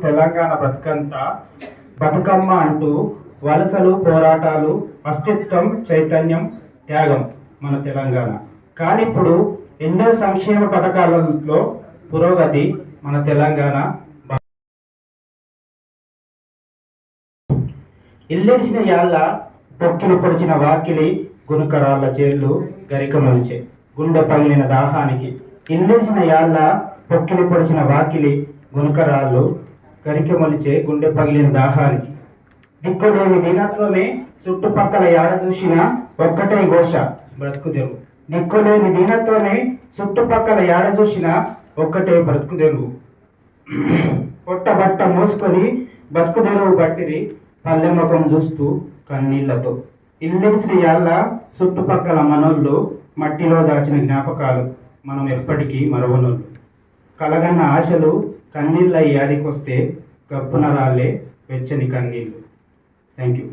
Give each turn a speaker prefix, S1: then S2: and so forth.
S1: తెలంగాణ బతుకంతా బతుకమ్మ అంటూ వలసలు పోరాటాలు అస్తిత్వం చైతన్యం త్యాగం మన తెలంగాణ. కానీ ఇప్పుడు ఎన్నో సంక్షేమ పథకాలలో పురోగతి మన తెలంగాణ బ- ఇల్లెడిసిన యాళ్ళ పొక్కిలు పొడిచిన వాకిలి గునుకరాళ్ళ చేళ్ళు గరిక మొలిచే గుండె పగిలిన దాహానికి. ఇల్లెడిసిన యాళ్ళ పొక్కిలు పొడిచిన వాకిలి గునుకరాళ్ళు కరికమలిచే గుండె పగిలిన దాహానికి. దిక్కులేని దీనత్వమే చుట్టుపక్కల ఏడ చూసినా ఒక్కటే ఘోష బ్రతుకుదెరువు దిక్కులేని దీనత్వమే చుట్టుపక్కల ఏడ చూసినా ఒక్కటే బ్రతుకుదెరువు పొట్ట బట్ట మోసుకొని బతుకుదెరువు బట్టిరి పల్లె ముఖం చూస్తూ కన్నీళ్ళతో. ఇల్లెసిన యాళ్ళ చుట్టుపక్కల మనోళ్ళు మట్టిలో దాచిన జ్ఞాపకాలు మనం ఎప్పటికీ మరవనోళ్ళు. కలగన్న ఆశలు కన్నీళ్ళ యాదికొస్తే గప్పున రాలే వెచ్చని కన్నీళ్ళు. Thank you